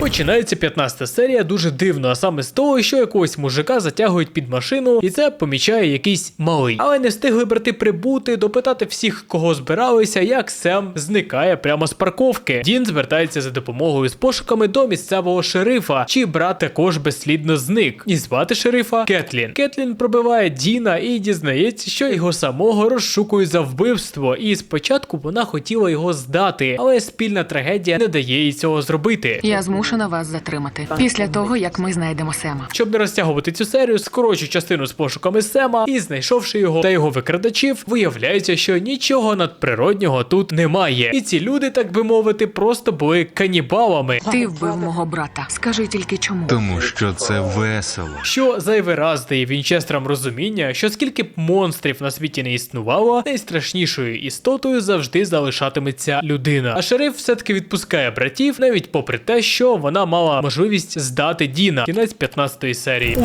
Починається 15 серія дуже дивно, а саме з того, що якогось мужика затягують під машину, і це помічає якийсь малий. Але не встигли брати прибути, допитати всіх, кого збиралися, як Сем зникає прямо з парковки. Дін звертається за допомогою з пошуками до місцевого шерифа, чий брат також безслідно зник. І звати шерифа Кетлін. Кетлін пробиває Діна і дізнається, що його самого розшукують за вбивство. І спочатку вона хотіла його здати, але спільна трагедія не дає їй цього зробити. Я змушена вас затримати після того, як ми знайдемо Сема. Щоб не розтягувати цю серію, скорочу частину з пошуками Сема і знайшовши його та його викрадачів, виявляється, що нічого надприроднього тут немає. І ці люди, так би мовити, просто були канібалами. Ти вбив мого брата. Скажи тільки чому. Тому що це весело. Що зайвий раз дає Вінчестерам розуміння, що скільки б монстрів на світі не існувало, найстрашнішою істотою завжди залишатиметься людина. А шериф все-таки відпускає братів, навіть попри те, що вона мала можливість здати Діна. Кінець 15 серії.